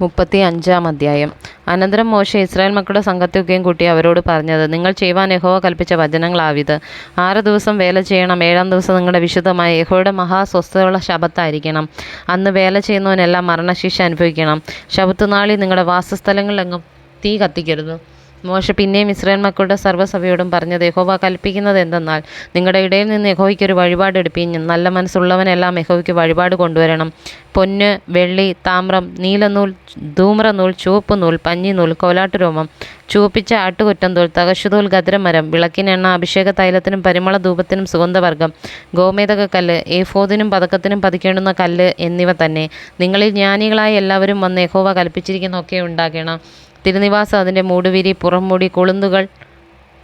മുപ്പത്തി അഞ്ചാം അധ്യായം അനന്തരം മോശ ഇസ്രായേൽ മക്കളുടെ സംഘത്തൊക്കെയും കൂട്ടി അവരോട് പറഞ്ഞത് നിങ്ങൾ ചെയ്യുവാൻ യഹോവ കൽപ്പിച്ച വചനങ്ങളാവിത്. ആറ് ദിവസം വേല ചെയ്യണം ഏഴാം ദിവസം നിങ്ങളുടെ വിശുദ്ധമായ യഹോയുടെ മഹാസ്വസ്ഥതയുള്ള ശബത്തായിരിക്കണം അന്ന് വേല ചെയ്യുന്നവനെല്ലാം മരണശിക്ഷ അനുഭവിക്കണം. ശബത്തുനാളിൽ നിങ്ങളുടെ വാസസ്ഥലങ്ങളിലെങ്ങും തീ കത്തിക്കരുത്. മോശ. പിന്നെയും ഇസ്രായേൽ മക്കളുടെ സർവസഭയോടും പറഞ്ഞത് യഹോവ കൽപ്പിക്കുന്നത് എന്തെന്നാൽ നിങ്ങളുടെ ഇടയിൽ നിന്ന് യഹോയ്ക്ക് ഒരു വഴിപാട് എടുപ്പീൻ. നല്ല മനസ്സുള്ളവനെല്ലാം യഹോയ്ക്ക് വഴിപാട് കൊണ്ടുവരണം. പൊന്ന് വെള്ളി താമ്രം നീലനൂൽ ധൂമ്രനൂൽ ചുവപ്പ് നൂൽ പഞ്ഞിനൂൽ കോലാട്ടുരോമം ചുവപ്പിച്ച ആട്ടുകൊറ്റന്തോൽ തകശുതൂൽ ഗദ്രമരം വിളക്കിനെണ്ണ അഭിഷേക തൈലത്തിനും പരിമള ധൂപത്തിനും സുഗന്ധവർഗം ഗോമേതക കല്ല് ഏഫോദിനും പതക്കത്തിനും പതിക്കേണ്ടുന്ന കല്ല് എന്നിവ തന്നെ. നിങ്ങളിൽ ജ്ഞാനികളായ എല്ലാവരും വന്ന് യഹോവ കൽപ്പിച്ചിരിക്കുന്നൊക്കെ ഉണ്ടാക്കണം തിരുനിവാസം അതിന്റെ മൂടുവിരി പുറംമൂടി കൊളുന്തുകൾ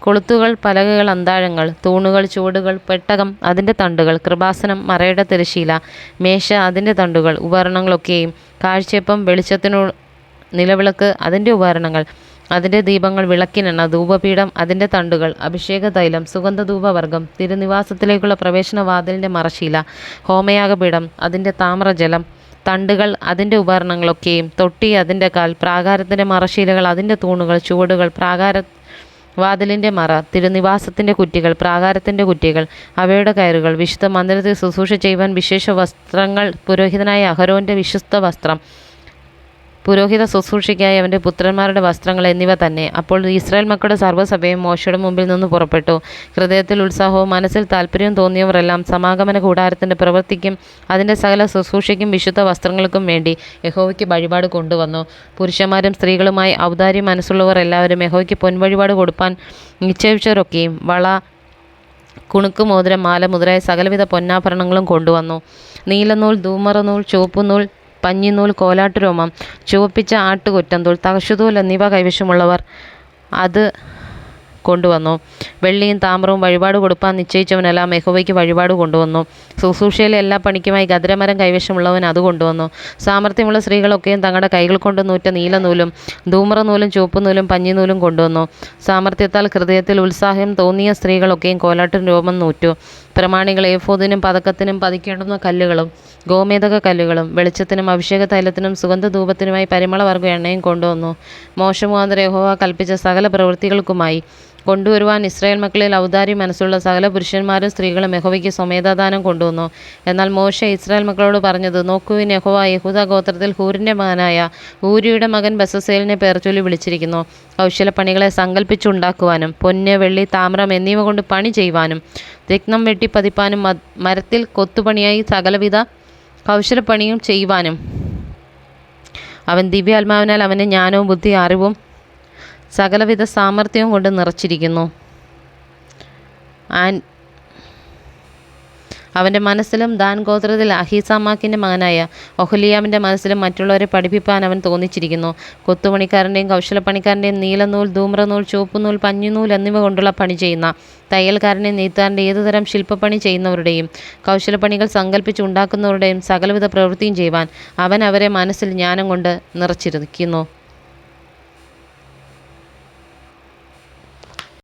കൊളുത്തുകൾ പലകകൾ അന്താഴങ്ങൾ തൂണുകൾ ചുവടുകൾ പെട്ടകം അതിന്റെ തണ്ടുകൾ കൃപാസനം മറയുടെ തിരശീല മേശ അതിന്റെ തണ്ടുകൾ ഉപകരണങ്ങളൊക്കെയും കാഴ്ചയപ്പം വെളിച്ചത്തിനു നിലവിളക്ക് അതിന്റെ ഉപകരണങ്ങൾ അതിന്റെ ദീപങ്ങൾ വിളക്കിനെണ്ണ ധൂപപീഠം അതിന്റെ തണ്ടുകൾ അഭിഷേക തൈലം സുഗന്ധധൂപവർഗം തിരുനിവാസത്തിലേക്കുള്ള പ്രവേശന വാതിലിന്റെ മറശീല ഹോമയാഗപീഠം അതിന്റെ താമ്രജലം തണ്ടുകൾ അതിന്റെ ഉപകരണങ്ങളൊക്കെയും തൊട്ടി അതിന്റെ കാൽ പ്രാകാരത്തിന്റെ മറശീലകൾ അതിന്റെ തൂണുകൾ ചുവടുകൾ പ്രാകാര വാതിലിന്റെ മറ തിരുനിവാസത്തിന്റെ കുറ്റികൾ പ്രാകാരത്തിന്റെ കുറ്റികൾ അവയുടെ കയറുകൾ വിശുദ്ധ മന്ദിരത്തിൽ ശുശ്രൂഷ ചെയ്യുവാൻ വിശേഷ വസ്ത്രങ്ങൾ പുരോഹിതനായ അഹരോന്റെ വിശുദ്ധ വസ്ത്രം പുരോഹിത ശുശ്രൂഷയ്ക്കായി അവന്റെ പുത്രന്മാരുടെ വസ്ത്രങ്ങൾ എന്നിവ തന്നെ. അപ്പോൾ ഇസ്രായേൽ മക്കളുടെ സർവസഭയും മോശയുടെ മുമ്പിൽ നിന്ന് പുറപ്പെട്ടു. ഹൃദയത്തിൽ ഉത്സാഹവും മനസ്സിൽ താല്പര്യവും തോന്നിയവരെല്ലാം സമാഗമന കൂടാരത്തിന്റെ പ്രവൃത്തിക്കും അതിന്റെ സകല ശുശ്രൂഷയ്ക്കും വിശുദ്ധ വസ്ത്രങ്ങൾക്കും വേണ്ടി യഹോവയ്ക്ക് വഴിപാട് കൊണ്ടുവന്നു. പുരുഷന്മാരും സ്ത്രീകളുമായി ഔദാര്യം മനസ്സുള്ളവർ എല്ലാവരും യഹോവയ്ക്ക് പൊൻവഴിപാട് കൊടുപ്പാൻ നിശ്ചയിച്ചവരൊക്കെയും വള കുണുക്ക് മോതിരം മാല മുതലായ സകലവിധ പൊന്നാഭരണങ്ങളും കൊണ്ടുവന്നു. നീലനൂൽ ധൂമറനൂൽ ചുവപ്പുനൂൽ പഞ്ഞിനൂൽ കോലാട്ടുരോമം ചുവപ്പിച്ച ആട്ടുകൊറ്റന്തൂൽ തകശുതൂൽ എന്നിവ കൈവശമുള്ളവർ അത് കൊണ്ടുവന്നു. വെള്ളിയും താമ്രവും വഴിപാട് കൊടുപ്പാൻ നിശ്ചയിച്ചവനെല്ലാം യഹോവയ്ക്ക് വഴിപാട് കൊണ്ടുവന്നു. ശുശ്രൂഷയിലെ എല്ലാ പണിക്കുമായി ഗദ്രമരം കൈവശമുള്ളവൻ അത് കൊണ്ടുവന്നു. സാമർഥ്യമുള്ള സ്ത്രീകളൊക്കെയും തങ്ങളുടെ കൈകൾ കൊണ്ട് നൂറ്റ നീലനൂലും ധൂമ്രനൂലും ചുവപ്പുനൂലും പഞ്ഞിനൂലും കൊണ്ടുവന്നു. സാമർഥ്യത്താൽ ഹൃദയത്തിൽ ഉത്സാഹം തോന്നിയ സ്ത്രീകളൊക്കെയും കോലാട്ടും രോമം നൂറ്റു. പ്രമാണികൾ ഏഫോദിനും പതക്കത്തിനും പതിക്കേണ്ടുന്ന കല്ലുകളും ഗോമേതക കല്ലുകളും വെളിച്ചത്തിനും അഭിഷേക തൈലത്തിനും സുഗന്ധധൂപത്തിനുമായി പരിമളവർഗ എണ്ണയും കൊണ്ടുവന്നു. മോശമുഖാന്തര യഹോവ കൽപ്പിച്ച സകല പ്രവൃത്തികൾക്കുമായി കൊണ്ടുവരുവാൻ ഇസ്രായേൽ മക്കളിൽ ഔദാരി മനസ്സുള്ള സകല പുരുഷന്മാരും സ്ത്രീകളും യഹോവയ്ക്ക് സ്വമേധാദാനം കൊണ്ടുവന്നു. എന്നാൽ മോശ ഇസ്രായേൽ മക്കളോട് പറഞ്ഞത് നോക്കുവിൻ യഹോവ യഹൂദ ഗോത്രത്തിൽ ഹൂരിന്റെ മകനായ ഊരിയുടെ മകൻ ബസസേലിനെ പേർച്ചൊല്ലി വിളിച്ചിരിക്കുന്നു. കൗശലപ്പണികളെ സങ്കല്പിച്ചുണ്ടാക്കുവാനും പൊന്ന് വെള്ളി താമ്രം എന്നിവ കൊണ്ട് പണി ചെയ്യുവാനും രത്നം വെട്ടിപ്പതിപ്പാനും മരത്തിൽ കൊത്തുപണിയായി സകലവിധ കൗശലപ്പണിയും ചെയ്യുവാനും. അവൻ ദിവ്യാത്മാവിനാൽ അവന്റെ ജ്ഞാനവും ബുദ്ധി അറിവും സകലവിധ സാമർഥ്യവും കൊണ്ട് നിറച്ചിരിക്കുന്നു. ആൻ അവന്റെ മനസ്സിലും ദാൻ ഗോത്രത്തിൽ അഹീസാമാക്കിന്റെ മകനായ ഒഹലിയാമിന്റെ മനസ്സിലും മറ്റുള്ളവരെ പഠിപ്പിപ്പാൻ അവൻ തോന്നിച്ചിരിക്കുന്നു. കൊത്തുപണിക്കാരന്റെയും കൗശലപ്പണിക്കാരന്റെയും നീലനൂൽ ധൂമ്രനൂൽ ചുവപ്പുനൂൽ പഞ്ഞുനൂൽ എന്നിവ കൊണ്ടുള്ള പണി ചെയ്യുന്ന തയ്യൽക്കാരന്റെയും നെയ്ത്താറിന്റെ ഏതുതരം ശില്പപ്പണി ചെയ്യുന്നവരുടെയും കൗശലപ്പണികൾ സങ്കല്പിച്ച് ഉണ്ടാക്കുന്നവരുടെയും സകലവിധ പ്രവൃത്തിയും ചെയ്യുവാൻ അവൻ അവരെ മനസ്സിൽ ജ്ഞാനം കൊണ്ട് നിറച്ചിരിക്കുന്നു.